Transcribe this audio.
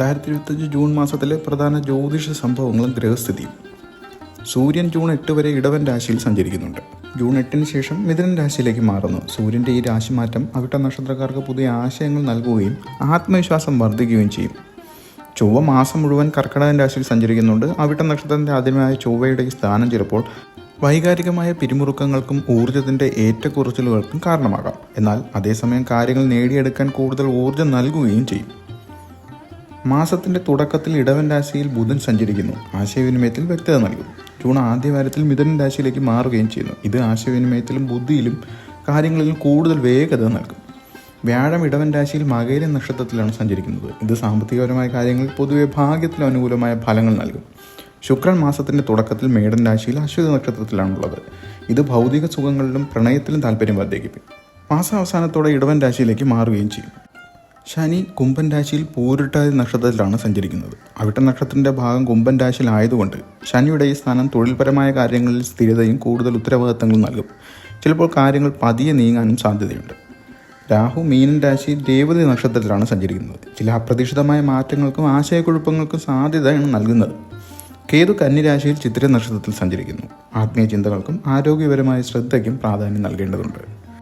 രണ്ടായിരത്തി ഇരുപത്തഞ്ച് ജൂൺ മാസത്തിലെ പ്രധാന ജ്യോതിഷ സംഭവങ്ങളും ഗ്രഹസ്ഥിതിയും. സൂര്യൻ ജൂൺ എട്ട് വരെ ഇടവൻ രാശിയിൽ സഞ്ചരിക്കുന്നുണ്ട്. ജൂൺ എട്ടിന് ശേഷം മിഥുനൻ രാശിയിലേക്ക് മാറുന്നു. സൂര്യന്റെ ഈ രാശിമാറ്റം അവിട്ട നക്ഷത്രക്കാർക്ക് പുതിയ ആശയങ്ങൾ നൽകുകയും ആത്മവിശ്വാസം വർദ്ധിക്കുകയും ചെയ്യും. ചൊവ്വ മാസം മുഴുവൻ കർക്കിടകൻ രാശിയിൽ സഞ്ചരിക്കുന്നുണ്ട്. അവിട്ട നക്ഷത്രത്തിന്റെ ആദ്യമായ ചൊവ്വയുടെ സ്ഥാനം ചിലപ്പോൾ വൈകാരികമായ പിരിമുറുക്കങ്ങൾക്കും ഊർജത്തിന്റെ ഏറ്റക്കുറച്ചിലുകൾക്കും കാരണമാകാം. എന്നാൽ അതേസമയം കാര്യങ്ങൾ നേടിയെടുക്കാൻ കൂടുതൽ ഊർജം നൽകുകയും ചെയ്യും. മാസത്തിന്റെ തുടക്കത്തിൽ ഇടവൻ രാശിയിൽ ബുധൻ സഞ്ചരിക്കുന്നു. ആശയവിനിമയത്തിൽ വ്യക്തത നൽകും. ജൂൺ ആദ്യവാരത്തിൽ മിഥുനൻ രാശിയിലേക്ക് മാറുകയും ചെയ്യുന്നു. ഇത് ആശയവിനിമയത്തിലും ബുദ്ധിയിലും കാര്യങ്ങളിലും കൂടുതൽ വേഗത നൽകും. വ്യാഴം ഇടവൻ രാശിയിൽ മകേര നക്ഷത്രത്തിലാണ് സഞ്ചരിക്കുന്നത്. ഇത് സാമ്പത്തികപരമായ കാര്യങ്ങളിൽ പൊതുവെ ഭാഗ്യത്തിന് അനുകൂലമായ ഫലങ്ങൾ നൽകും. ശുക്രൻ മാസത്തിന്റെ തുടക്കത്തിൽ മേടൻ രാശിയിൽ അശ്വതി നക്ഷത്രത്തിലാണുള്ളത്. ഇത് ഭൗതിക സുഖങ്ങളിലും പ്രണയത്തിലും താല്പര്യം വർദ്ധിക്കും മാസാവസാനത്തോടെ ഇടവൻ രാശിയിലേക്ക് മാറുകയും ചെയ്യും. ശനി കുംഭൻ രാശിയിൽ പൂരിട്ടാതി നക്ഷത്രത്തിലാണ് സഞ്ചരിക്കുന്നത്. അവിട്ട നക്ഷത്രത്തിന്റെ ഭാഗം കുംഭൻ രാശിയിലായതുകൊണ്ട് ശനിയുടെ ഈ സ്ഥാനം തൊഴിൽപരമായ കാര്യങ്ങളിൽ സ്ഥിരതയും കൂടുതൽ ഉത്തരവാദിത്തങ്ങളും നൽകും. ചിലപ്പോൾ കാര്യങ്ങൾ പതിയെ നീങ്ങാനും സാധ്യതയുണ്ട്. രാഹു മീനൻ രാശി രേവതി നക്ഷത്രത്തിലാണ് സഞ്ചരിക്കുന്നത്. ചില അപ്രതീക്ഷിതമായ മാറ്റങ്ങൾക്കും ആശയക്കുഴപ്പങ്ങൾക്കും സാധ്യതയാണ് നൽകുന്നത്. കേതു കന്നിരാശിയിൽ ചിത്ര നക്ഷത്രത്തിൽ സഞ്ചരിക്കുന്നു. ആത്മീയ ചിന്തകൾക്കും ആരോഗ്യപരമായ ശ്രദ്ധയ്ക്കും പ്രാധാന്യം നൽകേണ്ടതുണ്ട്.